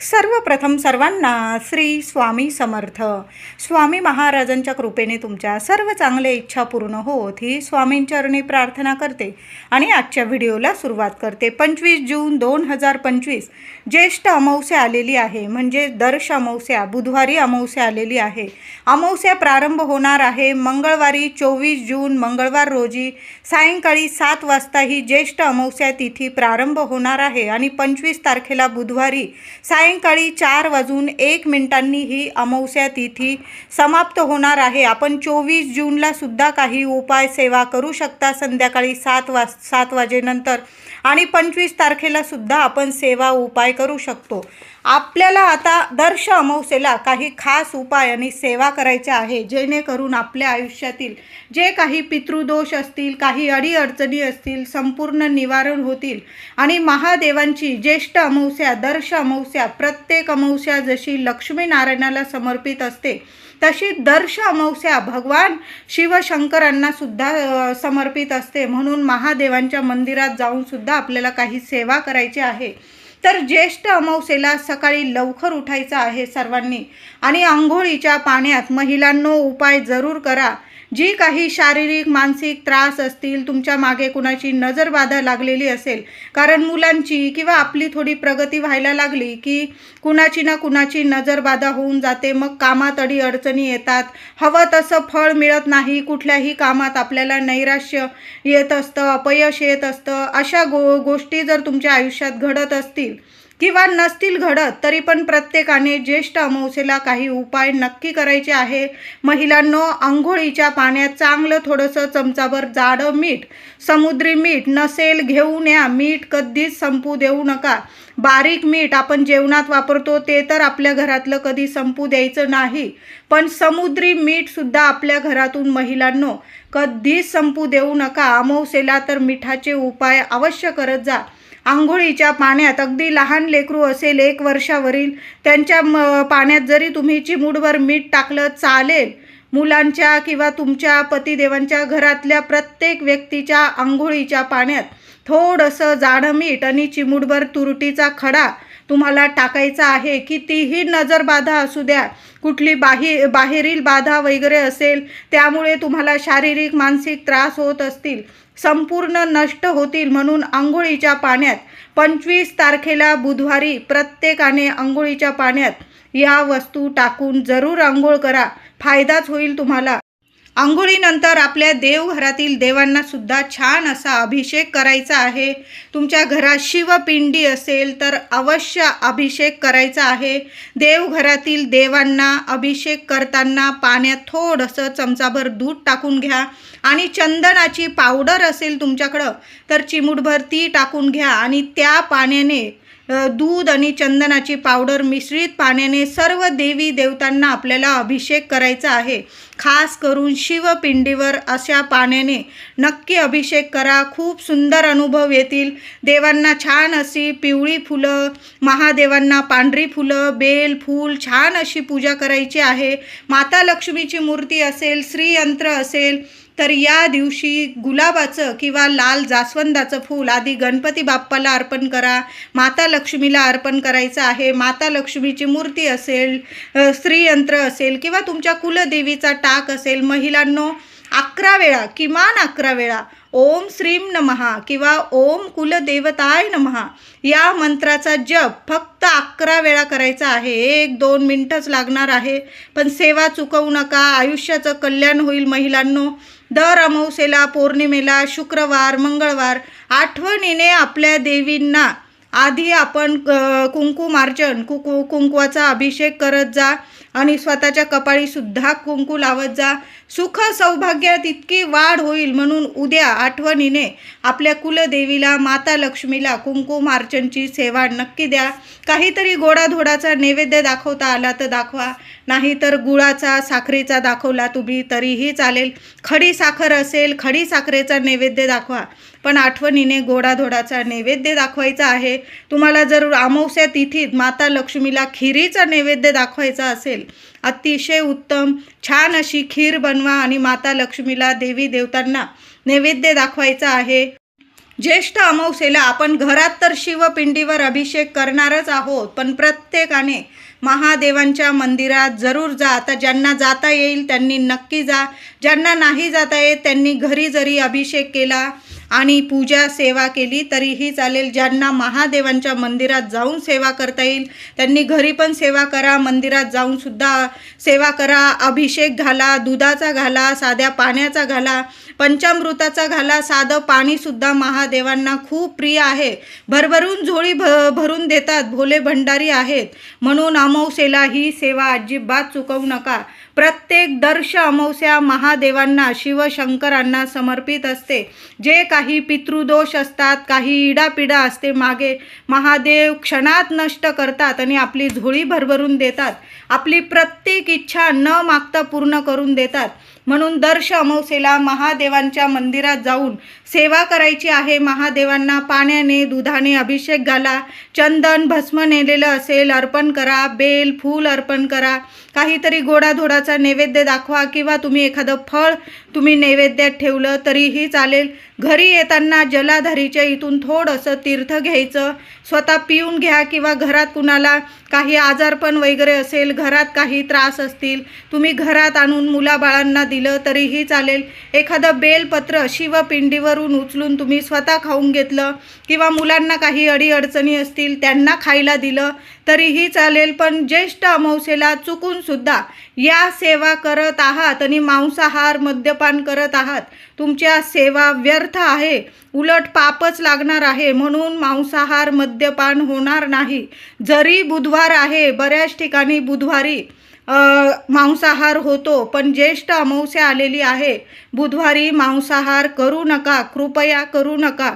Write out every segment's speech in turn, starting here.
सर्वप्रथम सर्वांना श्री स्वामी समर्थ. स्वामी महाराजांच्या कृपेने तुमच्या सर्व चांगल्या इच्छा पूर्ण होत ही स्वामींचरणी प्रार्थना करते आणि आजच्या व्हिडिओला सुरुवात करते. पंचवीस जून दोन हजार पंचवीस ज्येष्ठ अमावस्या आलेली आहे. म्हणजे दर्श अमावस्या बुधवारी अमावस्या आलेली आहे. अमावस्या प्रारंभ होणार आहे मंगळवारी चोवीस जून मंगळवार रोजी सायंकाळी सात वाजता ही ज्येष्ठ अमावस्या तिथी प्रारंभ होणार आहे आणि पंचवीस तारखेला बुधवारी सायंकाळी चार वाजून एक मिनिटांनी ही अमावस्या तिथी समाप्त होणार आहे. आपण चोवीस जूनला सुद्धा काही उपाय सेवा करू शकता. संध्याकाळी सात वाज सात वाजेनंतर आणि पंचवीस तारखेला सुद्धा आपण सेवा उपाय करू शकतो. आपल्याला आता दर्श अमावस्येला काही खास उपाय आणि सेवा करायच्या आहे. जेणेकरून आपल्या आयुष्यातील जे काही पितृदोष असतील काही अडीअडचणी असतील संपूर्ण निवारण होतील आणि महादेवांची ज्येष्ठ अमावस्या दर्श अमावस्या प्रत्येक अमावस्या जशी लक्ष्मीनारायणाला समर्पित असते तशी दर्श अमावस्या भगवान शिवशंकरांना सुद्धा समर्पित असते. म्हणून महादेवांच्या मंदिरात जाऊन सुद्धा आपल्याला काही सेवा करायची आहे. तर ज्येष्ठ अमावस्येला सकाळी लवकर उठायचं आहे सर्वांनी. आणि आंघोळीच्या पाण्यात महिलांनो उपाय जरूर करा. जी काही शारीरिक मानसिक त्रास असतील तुमच्या मागे कुणाची नजरबाधा लागलेली असेल कारण मुलांची किंवा आपली थोडी प्रगती व्हायला लागली की कुणाची ना कुणाची नजरबाधा होऊन जाते मग कामात अडी अडचणी येतात. हवं तसं फळ मिळत नाही कुठल्याही कामात आपल्याला नैराश्य येत असतं अपयश येत असतं. अशा गो गोष्टी जर तुमच्या आयुष्यात घडत असतील किंवा नसतील घडत तरी पण प्रत्येकाने ज्येष्ठ अमावस्येला काही उपाय नक्की करायचे आहे. महिलांनो आंघोळीच्या पाण्यात चांगलं थोडंसं चमचाभर जाडं मीठ समुद्री मीठ नसेल घेऊन या. मीठ कधीच संपू देऊ नका. बारीक मीठ आपण जेवणात वापरतो ते तर आपल्या घरातलं कधी संपू द्यायचं नाही. पण समुद्री मीठसुद्धा आपल्या घरातून महिलांनो कधीच संपू देऊ नका. अमावस्येला तर मिठाचे उपाय अवश्य करत जा. आंघोळीच्या पाण्यात. अगदी लहान लेकरू असेल एक वर्षावरील त्यांच्या म पाण्यात जरी तुम्ही चिमूडभर मीठ टाकलं चालेल मुलांच्या किंवा तुमच्या पतिदेवांच्या घरातल्या प्रत्येक व्यक्तीच्या आंघोळीच्या पाण्यात थोडंसं जाडं मीठ आणि चिमूडभर तुरटीचा खडा तुम्हाला टाकायचा आहे कितीही नजरबाधा असू द्या कुठली बाही बाहेरील बाधा वगैरे असेल त्यामुळे तुम्हाला शारीरिक मानसिक त्रास होत असतील. संपूर्ण नष्ट होतील म्हणून आंघोळीच्या पाण्यात पंचवीस तारखेला बुधवारी प्रत्येकाने आंघोळीच्या पाण्यात या वस्तू टाकून जरूर आंघोळ करा. फायदाच होईल तुम्हाला. आंघोळीनंतर आपल्या देवघरातील देवांना सुद्धा छान असा अभिषेक करायचा आहे. तुमच्या घरात शिवपिंडी असेल तर अवश्य अभिषेक करायचा आहे. देवघरातील देवांना अभिषेक करताना पाण्यात थोडंसं चमचाभर दूध टाकून घ्या आणि चंदनाची पावडर असेल तुमच्याकडं तर चिमूटभर ती टाकून घ्या आणि त्या पाण्याने दूध आणि चंदनाची पावडर मिश्रित पाण्याने सर्व देवी देवतांना आपल्याला अभिषेक करायचा आहे. खास करून शिवपिंडीवर अशा पाण्याने नक्की अभिषेक करा. खूप सुंदर अनुभव येतील. देवांना छान अशी पिवळी फुलं महादेवांना पांढरी फुलं बेल फूल छान अशी पूजा करायची आहे. माता लक्ष्मीची मूर्ती असेल श्रीयंत्र असेल तर या दिवशी गुलाबाचं किंवा लाल जास्वंदाचं फूल आधी गणपती बाप्पाला अर्पण करा माता लक्ष्मीला अर्पण करायचं आहे. माता लक्ष्मीची मूर्ती असेल स्त्रीयंत्र श्रीयंत्र असेल किंवा तुमच्या कुलदेवीचा टाक असेल महिलांनो अकरा वेळा किमान अकरा वेळा ओम श्रीम नमहा किंवा ओम कुलदेवताय नमहा या मंत्राचा जप फक्त अकरा वेळा करायचा आहे. एक दोन मिनटंच लागणार आहे. पण सेवा चुकवू नका. आयुष्याचं कल्याण होईल महिलांनो. दर अमावसेला पौर्णिमेला शुक्रवार मंगळवार आठवणीने आपल्या देवींना आधी आपण अ, कुंकुमार्चन कुकु कुंकवाचा अभिषेक करत जा आणि स्वतःच्या कपाळीसुद्धा कुंकू लावत जा. सुख सौभाग्यात इतकी वाढ होईल म्हणून उद्या आठवणीने आपल्या कुलदेवीला माता लक्ष्मीला कुंकुमार्चनची सेवा नक्की द्या. काहीतरी गोडाधोडाचा नैवेद्य दाखवता आला तर दाखवा. नाहीतर गुळाचा साखरेचा दाखवला तुम्ही तरीही चालेल. खडी साखर असेल खडी साखरेचा नैवेद्य दाखवा. पण आठवणीने गोडाधोडाचा नैवेद्य दाखवायचा आहे. तुम्हाला जर अमावस्या तिथीत माता लक्ष्मीला खिरीचा नैवेद्य दाखवायचा असेल अतिशय उत्तम छान अशी खीर बनवा आणि माता लक्ष्मीला देवी देवतांना नैवेद्य दाखवायचा आहे. ज्येष्ठ अमावसेला आपण घरात तर शिवपिंडीवर अभिषेक करणारच आहोत पण प्रत्येकाने महादेवांच्या मंदिरात जरूर जा. आता ज्यांना जाता येईल त्यांनी नक्की जा. ज्यांना नाही जाता येत त्यांनी घरी जरी अभिषेक केला आणि पूजा सेवा केली तरीही चालेल. ज्यांना महादेवांच्या मंदिरात जाऊन सेवा करता येईल त्यांनी घरी पण सेवा करा मंदिरात जाऊन सुद्धा सेवा करा. अभिषेक घाला दुधाचा घाला साध्या पाण्याचा घाला पंचामृताचा घाला साधं पाणीसुद्धा महादेवांना खूप प्रिय आहे. भरभरून झोळी भ भरून देतात भोले भंडारी आहेत. म्हणून अमावस्येला ही सेवा अजिबात चुकवू नका. प्रत्येक दर्श अमावस्या महादेवांना शिवशंकरांना समर्पित असते. जे काही पितृदोष असतात काही इडापिडा असते मागे महादेव क्षणात नष्ट करतात आणि आपली झोळी भरभरून देतात. आपली प्रत्येक इच्छा न मागता पूर्ण करून देतात. म्हणून दर्श अमावस्येला महादेवांच्या मंदिरात जाऊन सेवा करायची आहे. महादेवांना पाण्याने दुधाने अभिषेक घाला. चंदन भस्म नेलेलं असेल अर्पण करा. बेल फूल अर्पण करा. काहीतरी गोडाधोडाचा नैवेद्य दाखवा किंवा तुम्ही एखादं फळ तुम्ही नैवेद्यात ठेवलं तरीही चालेल. घरी येताना जलाधारीच्या इथून थोडंसं तीर्थ घ्यायचं. स्वतः पिऊन घ्या किंवा घरात कुणाला काही आजारपण वगैरे असेल घरात काही त्रास असतील तुम्ही घरात आणून मुलाबाळांना दिलं तरीही चालेल. एखादं बेलपत्र शिवपिंडीवरून उचलून तुम्ही स्वतः खाऊन घेतलं किंवा मुलांना काही अडीअडचणी असतील त्यांना खायला दिलं तरीही चालेल. पण ज्येष्ठ अमावस्येला चुकूनसुद्धा या सेवा करत आहात आणि मांसाहार मद्यपान करत आहात तुमच्या सेवा व्यर्थ आहे. उलट पापच लागणार आहे. म्हणून मांसाहार मद्यपान होणार नाही. जरी बुधवार आहे बऱ्याच ठिकाणी बुधवारी मांसाहार होतो पण ज्येष्ठ अमावस्या आलेली आहे. बुधवारी मांसाहार करू नका कृपया करू नका.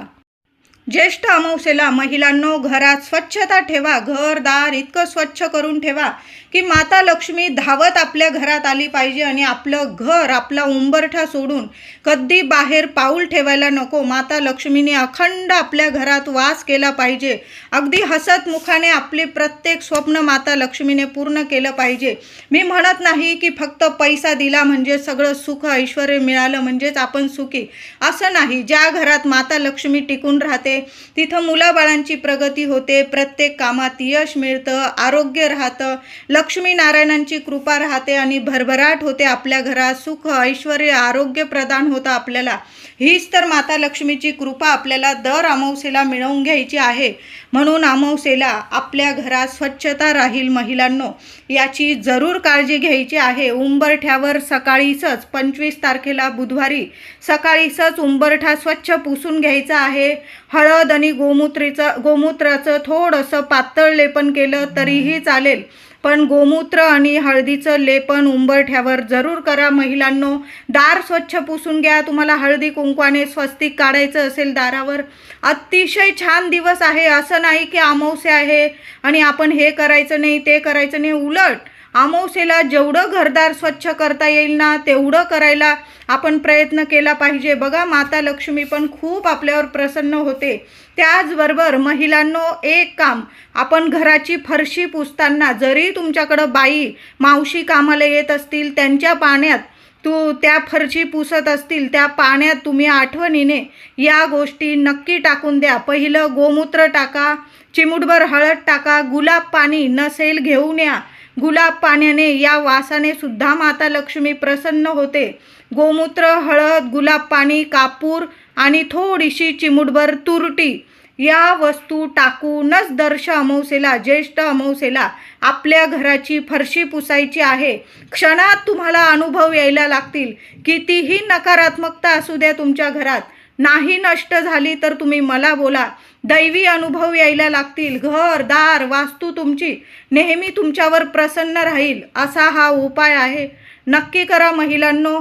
ज्येष्ठ अमावस्येला महिलांनो घरात स्वच्छता ठेवा घरदार इतकं स्वच्छ करून ठेवा. की माता लक्ष्मी धावत आपल्या घरात आली पाहिजे आणि आपलं घर आपला उंबरठा सोडून कधी बाहेर पाऊल ठेवायला नको. माता लक्ष्मीने अखंड आपल्या घरात वास केला पाहिजे. अगदी हसतमुखाने आपले प्रत्येक स्वप्न माता लक्ष्मीने पूर्ण केलं पाहिजे. मी म्हणत नाही की फक्त पैसा दिला म्हणजे सगळं सुख ऐश्वर मिळालं म्हणजेच आपण सुखी. असं नाही. ज्या घरात माता लक्ष्मी टिकून राहते तिथं मुलाबाळांची प्रगती होते प्रत्येक कामात यश मिळतं आरोग्य राहतं लक्ष्मी नारायणांची कृपा राहते आणि भरभराट होते आपल्या घरात. सुख ऐश्वर आरोग्य प्रदान होतं आपल्याला. हीच तर माता लक्ष्मीची कृपा आपल्याला दर अमावस्येला मिळवून घ्यायची आहे. म्हणून अमावसेला आपल्या घरात स्वच्छता राहील महिलांनो. याची जरूर काळजी घ्यायची आहे. उंबरठ्यावर सकाळीसच पंचवीस तारखेला बुधवारी सकाळीसच उंबरठा स्वच्छ पुसून घ्यायचा आहे. हळद आणि गोमूत्रेचं गोमूत्राचं थोडंसं पातळ लेपन केलं तरीही चालेल. पण गोमूत्र आणि हळदीचं लेपन उंबरठ्यावर जरूर करा. महिलांनो दार स्वच्छ पुसून घ्या. तुम्हाला हळदी कुंकवाने स्वस्तिक काढायचं असेल दारावर. अतिशय छान दिवस आहे. असं नाही की अमावस्या आहे आणि आपण हे करायचं नाही ते करायचं नाही. उलट अमावसेला जेवढं घरदार स्वच्छ करता येईल ना तेवढं करायला आपण प्रयत्न केला पाहिजे. बघा माता लक्ष्मी पण खूप आपल्यावर प्रसन्न होते. त्याचबरोबर महिलांनो एक काम आपण घराची फरशी पुसताना जरी तुमच्याकडं बाई मावशी कामाला येत असतील त्यांच्या पाण्यात तू त्या फरशी पुसत असतील त्या पाण्यात तुम्ही आठवणीने या गोष्टी नक्की टाकून द्या. पहिलं गोमूत्र टाका चिमुटभर हळद टाका गुलाब पाणी नसेल घेऊन या. गुलाब पाण्याने या वासाने सुद्धा माता लक्ष्मी प्रसन्न होते. गोमूत्र हळद गुलाब पाणी कापूर आणि थोडीशी चिमुटभर तुरटी या वस्तू टाकूनच दर्श अमावसेला ज्येष्ठ अमावसेला आपल्या घराची फरशी पुसायची आहे. क्षणात तुम्हाला अनुभव यायला लागतील. कितीही नकारात्मकता असू द्या तुमच्या घरात नाही नष्ट झाली तर तुम्ही मला बोला. दैवी अनुभव यायला लागतील. घर दार वास्तू तुमची. नेहमी तुमच्यावर प्रसन्न राहील. असा हा उपाय आहे. नक्की करा महिलांनो.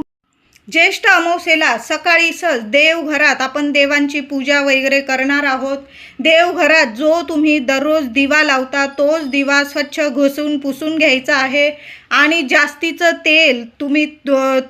ज्येष्ठ अमावस्येला सकाळीसच देवघरात आपण देवांची पूजा वगैरे करणार आहोत. देवघरात जो तुम्ही दररोज दिवा लावता तोच दिवा स्वच्छ घुसून पुसून घ्यायचा आहे. आणि जास्तीचं तेल तुम्ही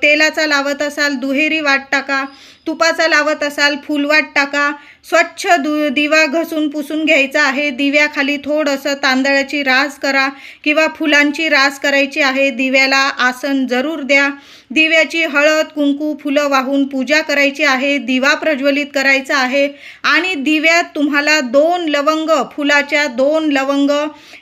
तेलाचा लावत असाल दुहेरी वाट टाका तुपाचा लावत असाल फुलवाट टाका स्वच्छ दु दिवा घसून पुसून घ्यायचा आहे दिव्याखाली थोडंसं तांदळाची रास करा किंवा फुलांची रास करायची आहे दिव्याला आसन जरूर द्या. दिव्याची हळद कुंकू फुलं वाहून पूजा करायची आहे दिवा प्रज्वलित करायचा आहे आणि दिव्यात तुम्हाला दोन लवंग फुलाच्या दोन लवंग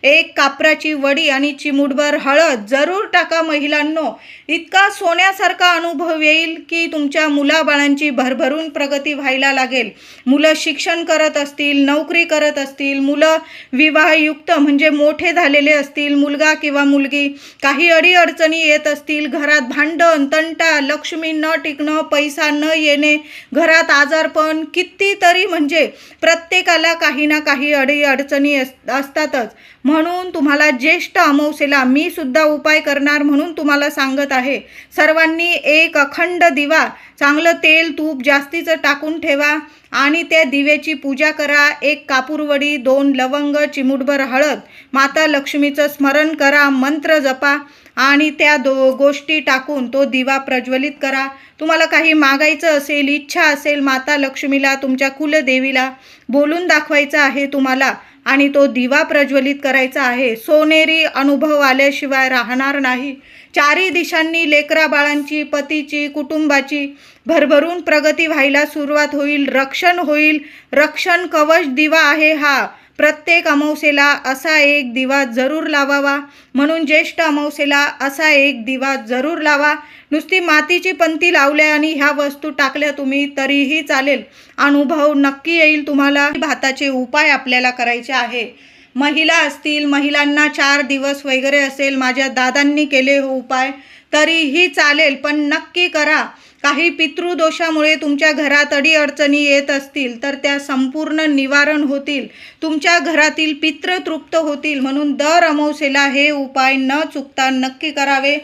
एक कापराची वडी आणि चिमुटभर हळद जर जरूर टाका महिलांनो. इतका सोन्यासारखा अनुभव येईल की तुमच्या मुलाबाळांची भरभरून प्रगती व्हायला लागेल. मुलं शिक्षण करत असतील नोकरी करत असतील मुलं विवाहयुक्त म्हणजे मोठे झालेले असतील मुलगा किंवा मुलगी काही अडीअडचणी येत असतील घरात भांडण तंटा लक्ष्मी न टिकणं पैसा न येणे घरात आजारपण कितीतरी म्हणजे प्रत्येकाला काही ना काही अडीअडचणी अस असतातच. म्हणून तुम्हाला ज्येष्ठ अमावस्येला मी सुद्धा उपाय करणार म्हणून तुम्हाला सांगत आहे. सर्वांनी एक अखंड दिवा चांगलं तेल तूप जास्तीचं टाकून ठेवा आणि त्या दिव्याची पूजा करा. एक कापूरवडी दोन लवंग चिमुटभर हळद माता लक्ष्मीचं स्मरण करा मंत्र जपा. आणि त्या दो गोष्टी टाकून तो दिवा प्रज्वलित करा. तुम्हाला काही मागायचं असेल इच्छा असेल माता लक्ष्मीला तुमच्या कुलदेवीला बोलून दाखवायचं आहे तुम्हाला आणि तो दिवा प्रज्वलित करायचा आहे. सोनेरी अनुभव आल्याशिवाय राहणार नाही. चारी दिशांनी लेकरा बाळांची पतीची कुटुंबाची भरभरून प्रगती व्हायला सुरुवात होईल. रक्षण होईल. रक्षण कवच दिवा आहे हा. प्रत्येक अमावसेला असा एक दिवा जरूर लावावा. म्हणून ज्येष्ठ अमावस्येला असा एक दिवा जरूर लावा. नुसती मातीची पंती लावल्या आणि ह्या वस्तू टाकल्या तुम्ही तरीही चालेल. अनुभव नक्की येईल तुम्हाला. भाताचे उपाय आपल्याला करायचे आहे. महिला असतील महिलांना चार दिवस वगैरे असेल माझ्या दादांनी केले हो उपाय तरीही चालेल पण नक्की करा. काही पितृदोषामुळे तुमच्या घरात अडीअडचणी येत असतील तर त्या संपूर्ण निवारण होतील. तुमच्या घरातील पितृ तृप्त होतील म्हणून दर अमावस्येला हे उपाय न चुकता नक्की करावे.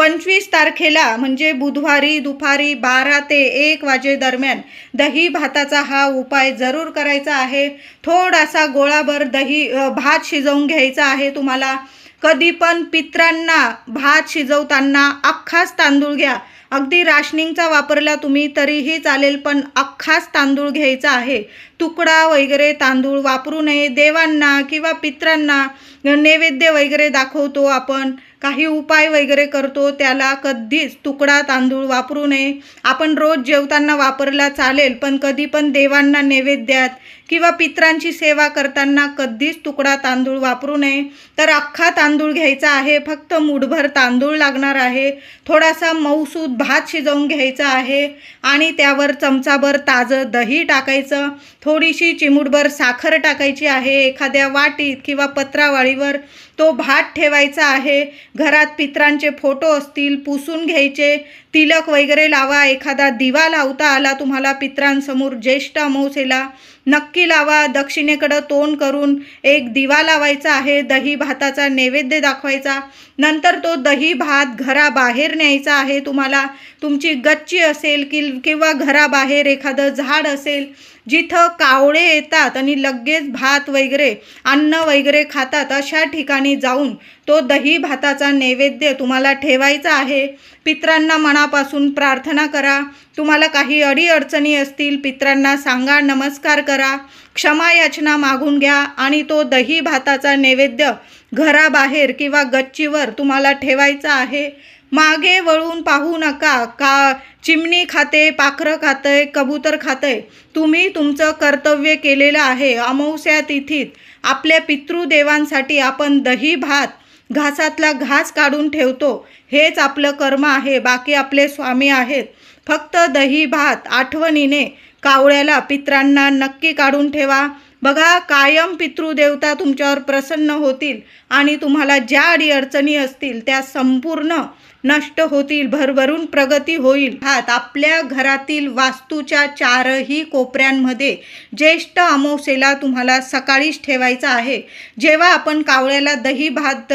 पंचवीस तारखेला म्हणजे बुधवारी दुपारी बारा ते एक वाजेदरम्यान दही भाताचा हा उपाय जरूर करायचा आहे. थोडासा गोळाभर दही भात शिजवून घ्यायचा आहे तुम्हाला. कधी पण पित्रांना भात शिजवताना अख्खाच तांदूळ घ्या. अगदी राशनिंगचा वापरला तुम्ही तरीही चालेल पण अख्खाच तांदूळ घ्यायचा आहे. तुकडा वगैरे तांदूळ वापरू नये. देवांना किंवा पित्रांना नैवेद्य वगैरे दाखवतो आपण. काही उपाय वगैरे करतो त्याला कधीच तुकडा तांदूळ वापरू नये. आपण रोज जेवताना वापरला चालेल पण कधी पण देवांना नैवेद्यात किंवा पित्रांची सेवा करताना कधीच तुकडा तांदूळ वापरू नये. तर अख्खा तांदूळ घ्यायचा आहे फक्त मुठभर तांदूळ लागणार आहे. थोडासा मऊसूद भात शिजवून घ्यायचा आहे आणि त्यावर चमचाभर ताजं दही टाकायचं. थोडीशी चिमूटभर साखर टाकायची आहे. एखाद्या वाटीत किंवा पत्रावाळीवर तो भात ठेवायचा आहे. घरात पित्रांचे फोटो असतील पुसून घ्यायचे. तिलक वगैरे लावा एखादा दिवा लावता आला तुम्हाला पित्रांसमोर ज्येष्ठ अमावसेला नक्की लावा दक्षिणेकडं तोंड करून एक दिवा लावायचा आहे दही भाताचा नैवेद्य दाखवायचा नंतर तो दही भात घराबाहेर न्यायचा आहे तुम्हाला तुमची गच्ची असेल कि किंवा घराबाहेर एखादं झाड असेल जिथं कावळे येतात आणि लगेच भात वगैरे अन्न वगैरे खातात अशा ठिकाणी जाऊन तो दही भाताचा नैवेद्य तुम्हाला ठेवायचा आहे. पित्रांना मनापासून प्रार्थना करा. तुम्हाला काही अडीअडचणी असतील पित्रांना सांगा नमस्कार करा. क्षमा याचना मागून घ्या आणि तो दही भाताचा नैवेद्य घराबाहेर किंवा गच्चीवर तुम्हाला ठेवायचा आहे. मागे वळून पाहू नका. का चिमणी खाते पाखरं खातंय कबूतर खातंय तुम्ही तुमचं कर्तव्य केलेलं आहे. अमावस्या तिथीत आपल्या पितृदेवांसाठी आपण दही भात घासातला घास काढून ठेवतो. हेच आपलं कर्म आहे. बाकी आपले स्वामी आहेत. फक्त दही भात आठवणीने कावळ्याला पित्रांना नक्की काढून ठेवा. बघा कायम पितृदेवता तुमच्यावर प्रसन्न होतील आणि तुम्हाला ज्या अडीअडचणी असतील त्या संपूर्ण नष्ट होतील भरभरून प्रगती होईल. हात आपल्या घरातील वास्तूच्या चारही कोपऱ्यांमध्ये ज्येष्ठ अमावस्येला तुम्हाला सकाळीच ठेवायचं आहे. जेव्हा आपण कावळ्याला दही भात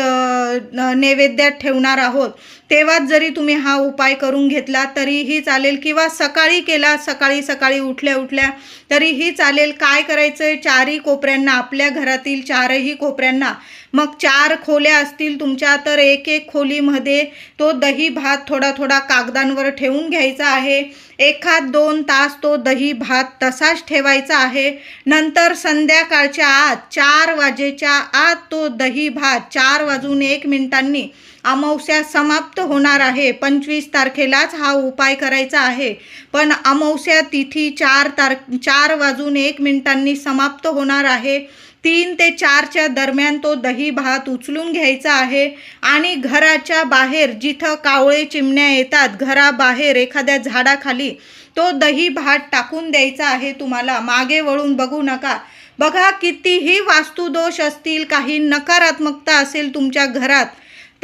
नैवेद्यात ठेवणार आहोत तेव्हाच जरी तुम्ही हा उपाय करून घेतला तरीही चालेल. किंवा सकाळी केला सकाळी सकाळी उठल्या उठल्या तरीही चालेल. काय करायचं आहे चारही कोपऱ्यांना आपल्या घरातील चारही कोपऱ्यांना. मग चार खोल्या असतील तुमच्या तर एक एक खोलीमध्ये तो दही भात थोडा थोडा कागदांवर ठेवून घ्यायचा आहे. एखाद दोन तास तो दही भात तसाच ठेवायचा आहे. नंतर संध्याकाळच्या आत चार वाजेच्या आत तो दही भात चार वाजून एक मिनिटांनी अमावस्या समाप्त होणार आहे. पंचवीस तारखेलाच हा उपाय करायचा आहे. पण अमावस्या तिथी चार तार चार वाजून एक मिनिटांनी समाप्त होणार आहे. तीन ते चारच्या दरम्यान तो दही भात उचलून घ्यायचा आहे आणि घराच्या बाहेर जिथं कावळे चिमण्या येतात घराबाहेर एखाद्या झाडाखाली तो दही भात टाकून द्यायचा आहे तुम्हाला. मागे वळून बघू नका. बघा कितीही वास्तुदोष असतील काही नकारात्मकता असेल तुमच्या घरात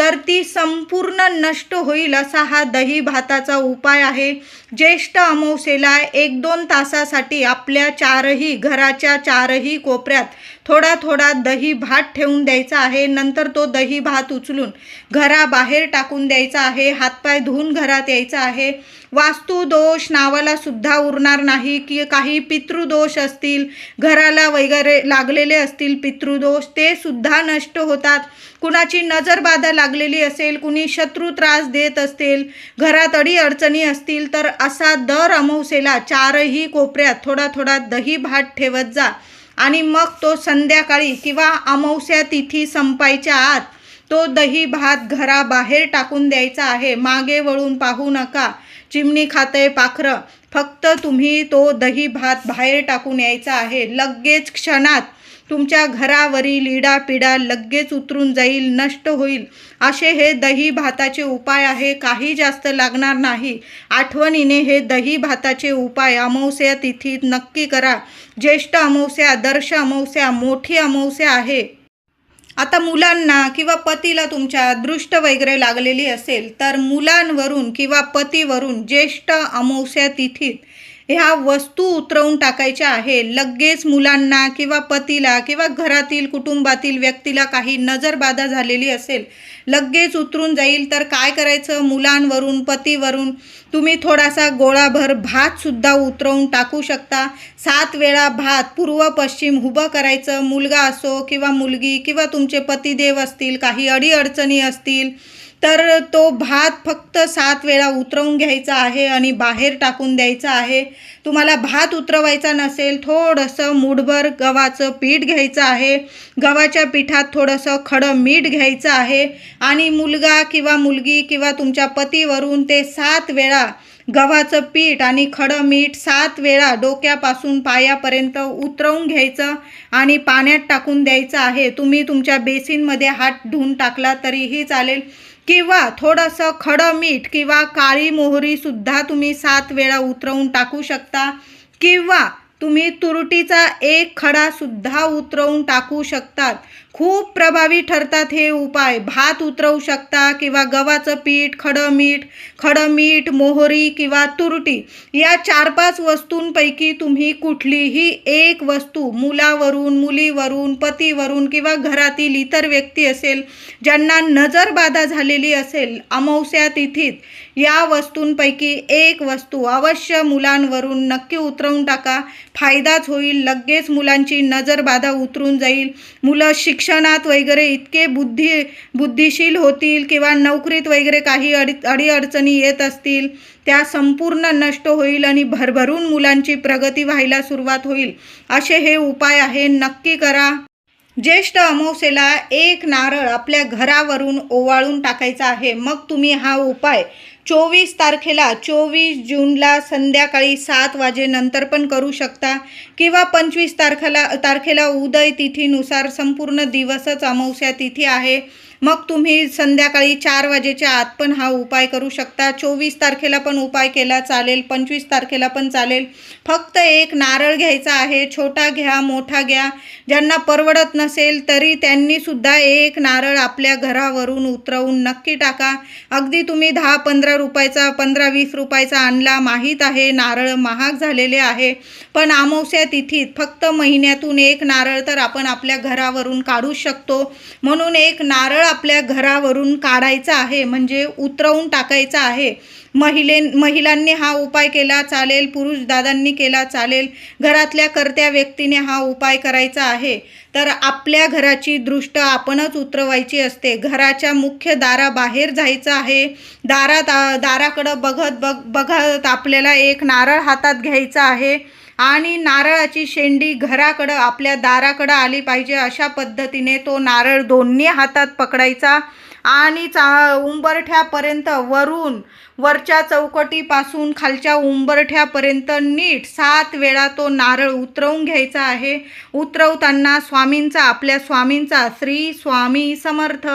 तर ती संपूर्ण नष्ट होईल असा हा दही भाताचा उपाय आहे. ज्येष्ठ अमावस्येला एक दोन तासासाठी आपल्या चारही घराच्या चारही कोपऱ्यात थोडा थोडा दही भात ठेवून द्यायचा आहे. नंतर तो दही भात उचलून घराबाहेर टाकून द्यायचा आहे. हातपाय धुवून घरात यायचा आहे. वास्तुदोष नावाला सुद्धा उरणार नाही. की काही पितृदोष असतील घराला वगैरे लागलेले असतील पितृदोष ते सुद्धा नष्ट होतात. कुणाची नजरबाधा लागलेली असेल कुणी शत्रू त्रास देत असतील घरात अडी अडचणी असतील तर असा दर अमावसेला चारही कोपऱ्यात थोडा थोडा दही भात ठेवत जा. आणि मग तो संध्याकाळी किंवा अमावस्या तिथी संपायच्या आत तो दही भात घराबाहेर टाकून द्यायचा आहे. मागे वळून पाहू नका. चिमणी खाते पाखरं. फक्त तुम्ही तो दही भात बाहेर टाकून यायचा आहे. लगेच क्षणात तुमच्या घरावरील इडा पिडा लगेच उतरून जाईल नष्ट होईल. असे हे दही भाताचे उपाय आहे. काही जास्त लागणार नाही. आठवणीने हे दही भाताचे उपाय अमावस्या तिथीत नक्की करा. ज्येष्ठ अमावस्या दर्श अमावस्या मोठी अमावस्या आहे. आता मुलांना किंवा पतीला तुमच्या दृष्ट वगैरे लागलेली असेल तर मुलांवरून किंवा पतीवरून ज्येष्ठ अमावस्या तिथीत ह्या वस्तू उतरवून टाकायच्या आहे. लगेच मुलांना किंवा पतीला किंवा घरातील कुटुंबातील व्यक्तीला काही नजरबाधा झालेली असेल. लगेच उतरून जाईल तर काय करायचं? मुलांवरून पतीवरून तुम्ही थोडासा गोळाभर भातसुद्धा उतरवून टाकू शकता. सात वेळा भात पूर्व पश्चिम उभं करायचं. मुलगा असो किंवा मुलगी किंवा तुमचे पतिदेव असतील काही अडीअडचणी असतील तर तो भात फक्त सात वेळा उतरवून घ्यायचा आहे आणि बाहेर टाकून द्यायचा आहे. तुम्हाला भात उतरवायचा नसेल थोडंसं मुठभर गव्हाचं पीठ घ्यायचं आहे. गव्हाच्या पिठात थोडंसं खडं मीठ घ्यायचं आहे आणि मुलगा किंवा मुलगी किंवा तुमच्या पतीवरून ते सात वेळा गव्हाचं पीठ आणि खडं मीठ सात वेळा डोक्यापासून पायापर्यंत उतरवून घ्यायचं आणि पाण्यात टाकून द्यायचं आहे. तुम्ही तुमच्या बेसिनमध्ये हात धुवून टाकला तरीही चालेल. किंवा थोडंसं खडं मीठ किंवा काळी मोहरीसुद्धा तुम्ही सात वेळा उतरवून टाकू शकता. किंवा तुम्ही तुरटीचा एक खडासुद्धा उतरवून टाकू शकतात. खूप प्रभावी ठरतात हे उपाय. भात उतरवू शकता किंवा गव्हाचं पीठ खडं मीठ खडं मीठ मोहरी किंवा तुरटी या चार पाच वस्तूंपैकी तुम्ही कुठलीही एक वस्तू मुलावरून मुलीवरून पतीवरून किंवा घरातील इतर व्यक्ती असेल ज्यांना नजरबाधा झालेली असेल अमावस्या तिथीत या वस्तूंपैकी एक वस्तू अवश्य मुलांवरून नक्की उतरवून टाका. फायदाच होईल. लगेच मुलांची नजरबाधा उतरून जाईल. मुलं शिक्षणात वगैरे इतके बुद्धी बुद्धिशील होतील किंवा नोकरीत वगैरे काही अडी अडीअडचणी येत असतील त्या संपूर्ण नष्ट होईल आणि भरभरून मुलांची प्रगती व्हायला सुरुवात होईल. असे हे उपाय आहे. नक्की करा. ज्येष्ठ अमावस्येला एक नारळ आपल्या घरावरून ओवाळून टाकायचा आहे. मग तुम्ही हा उपाय चोवीस तारखेला चोवीस जूनला संध्याकाळी सात वाजेनंतर पण करू शकता किंवा पंचवीस तारखेला तारखेला उदय तिथीनुसार संपूर्ण दिवसच अमावस्या तिथी आहे. मग तुम्ही संध्याकाळी चार वाजेच्या आत पण हा उपाय करू शकता. चोवीस तारखेला पण उपाय केला चालेल पंचवीस तारखेला पण चालेल. फक्त एक नारळ घ्यायचा आहे छोटा घ्या मोठा घ्या. ज्यांना परवडत नसेल तरी त्यांनीसुद्धा एक नारळ आपल्या घरावरून उतरवून नक्की टाका. अगदी तुम्ही दहा पंधरा रुपयाचा पंधरा वीस रुपयाचा आणला माहीत आहे नारळ महाग झालेले आहे. पण अमावस्या तिथीत फक्त महिन्यातून एक नारळ तर आपण आपल्या घरावरून काढू शकतो. म्हणून एक नारळ आपल्या घरावरून काढायचा आहे म्हणजे उतरवून टाकायचा आहे. महिले महिलांनी हा उपाय केला चालेल पुरुष दादांनी केला चालेल घरातल्या कर्त्या व्यक्तीने हा उपाय करायचा आहे. तर आपल्या घराची दृष्ट आपणच उतरवायची असते. घराच्या मुख्य दाराबाहेर जायचं आहे. दारात दाराकडं बघत बघ बघत आपल्याला एक नारळ हातात घ्यायचा आहे. आणि नारळाची शेंडी घराकडं आपल्या दाराकडं आली पाहिजे अशा पद्धतीने तो नारळ दोन्ही हातात पकडायचा आणि चा उंबरठ्यापर्यंत वरून वरच्या चौकटीपासून खालच्या उंबरठ्यापर्यंत नीट सात वेळा तो नारळ उतरवून घ्यायचा आहे. उतरवताना स्वामींचा आपल्या स्वामींचा श्री स्वामी समर्थ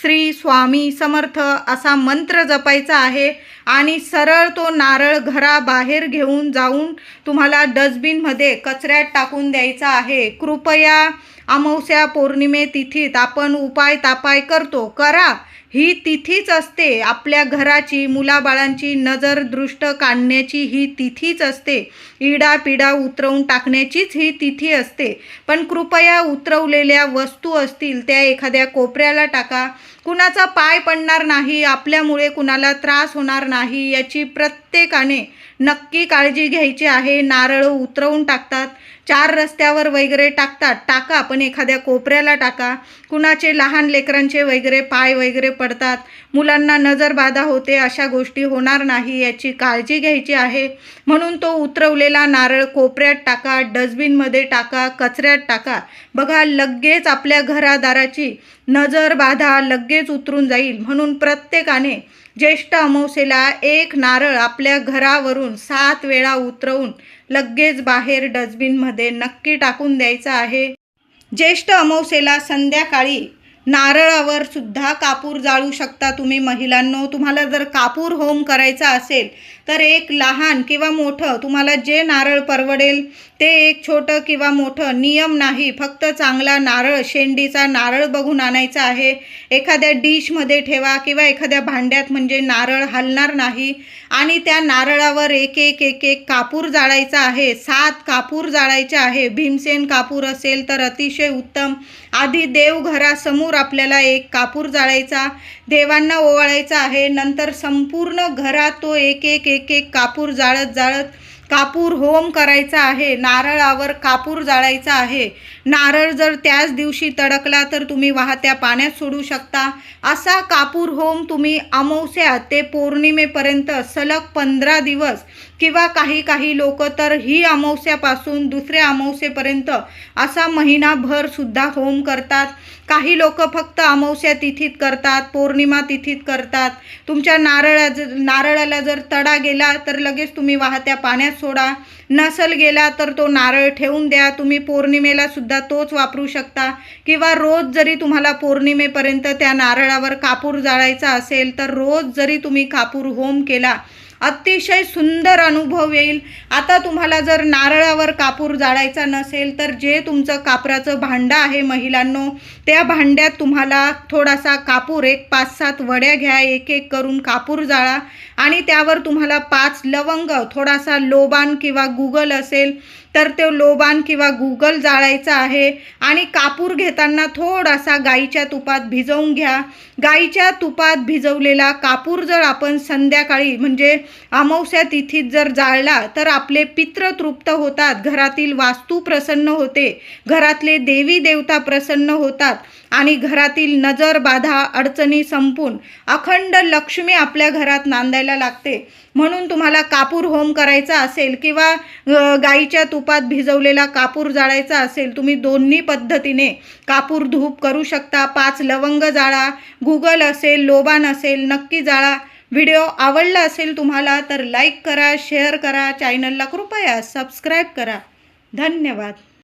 श्री स्वामी समर्थ असा मंत्र जपायचा आहे आणि सरळ तो नारळ घराबाहेर घेऊन जाऊन तुम्हाला डस्टबिनमध्ये कचऱ्यात टाकून द्यायचा आहे. कृपया अमावस्या पौर्णिमे तिथीत आपण उपाय तापाय करतो करा. ही तिथीच असते. आपल्या घराची मुलाबाळांची नजर दृष्ट काढण्याची ही तिथीच असते. इडा पिडा उतरवून टाकण्याचीच ही तिथी असते. पण कृपया उतरवलेल्या वस्तू असतील त्या एखाद्या कोपऱ्याला टाका. कुणाचा पाय पडणार नाही आपल्यामुळे कुणाला त्रास होणार नाही याची प्रत्येकाने नक्की काळजी घ्यायची आहे. नारळ उतरवून टाकतात. चार रस्त्यावर वगैरे टाकतात. टाका पण एखाद्या कोपऱ्याला टाका. कुणाचे लहान लेकरांचे वगैरे पाय वगैरे पडतात. मुलांना नजरबाधा होते अशा गोष्टी होणार नाही याची काळजी घ्यायची आहे. म्हणून तो उतरवलेला नारळ कोपऱ्यात टाका डस्टबिनमध्ये टाका कचऱ्यात टाका. बघा लगेच आपल्या घरादाराची नजरबाधा लगेच उतरून जाईल. म्हणून प्रत्येकाने ज्येष्ठ अमावसेला एक नारळ आपल्या घरावरून सात वेळा उतरवून लगेच बाहेर डस्टबिनमध्ये नक्की टाकून द्यायचं आहे. ज्येष्ठ अमावसेला संध्याकाळी नारळावर सुद्धा कापूर जाळू शकता तुम्ही महिलांनो. तुम्हाला जर कापूर होम करायचा असेल तर एक लहान किंवा मोठं तुम्हाला जे नारळ परवडेल ते एक छोटं किंवा मोठं नियम नाही. फक्त चांगला नारळ शेंडीचा नारळ बघून आणायचा आहे. एखाद्या डिशमध्ये ठेवा किंवा एखाद्या भांड्यात म्हणजे नारळ हलणार नाही. आणि त्या नारळावर एक एक एक एक कापूर जाळायचा आहे. सात कापूर जाळायचे आहे. भीमसेन कापूर असेल तर अतिशय उत्तम. आधी देवघरासमोर आपल्याला एक कापूर जाळायचा. देवांना ओवाळायचा आहे. नंतर संपूर्ण घरात तो एक एक एक एक कापूर जाळत जाळत कापूर होम करायचा आहे. नारळावर कापूर जाळायचा आहे. नारळ जर त्याच दिवशी तडकला तर तुम्ही वाहत्या पाण्यात सोडू शकता. असा कापूर होम तुम्ही अमावस्या ते पौर्णिमेपर्यंत सलग पंधरा दिवस किंवा काही काही लोक तर ही अमावस्यापासून दुसऱ्या अमावस्येपर्यंत असा महिनाभरसुद्धा होम करतात. काही लोक फक्त अमावस्या तिथीत करतात पौर्णिमा तिथीत करतात. तुमच्या नारळा नारळाला जर तडा गेला तर लगेच तुम्ही वाहत्या पाण्यात सोडा. नसल गेला तर तो नारळ ठेवून द्या. तुम्ही पौर्णिमेला सुद्धा तोच वापरू शकता. किंवा रोज जरी तुम्हाला पौर्णिमेपर्यंत त्या नारळावर कापूर जाळायचा असेल तर रोज जरी तुम्ही कापूर होम केला अतिशय सुंदर अनुभव येईल. आता तुम्हाला जर नारळावर कापूर जाळायचा नसेल तर जे तुमचं कापराचं भांडं आहे महिलांनो त्या भांड्यात तुम्हाला थोडासा कापूर एक पाच सात वड्या घ्या एक एक करून कापूर जाळा. आणि त्यावर तुम्हाला पाच लवंग थोडासा लोबान किंवा गुगल असेल तर ते लोबान किंवा गुगल जाळायचं आहे आणि कापूर घेताना थोडासा गाईच्या तुपात भिजवून घ्या. गाईच्या तुपात भिजवलेला कापूर जर आपण संध्याकाळी म्हणजे अमावस्या तिथीत जर जाळला तर आपले पित्र तृप्त होतात. घरातील वास्तू प्रसन्न होते. घरातले देवी देवता प्रसन्न होतात आणि घरातील नजर बाधा अडचणी संपून अखंड लक्ष्मी आपल्या घरात नांदायला लागते. म्हणून तुम्हाला कापूर होम करायचा असेल किंवा गाईच्या तुपात भिजवलेला कापूर जाळायचा असेल तुम्ही दोन्ही पद्धतीने कापूर धूप करू शकता. पाच लवंग जाळा गुगल असेल लोबान असेल नक्की जाळा. व्हिडिओ आवडला असेल तुम्हाला तर लाईक करा शेअर करा चॅनलला कृपया सबस्क्राईब करा. धन्यवाद.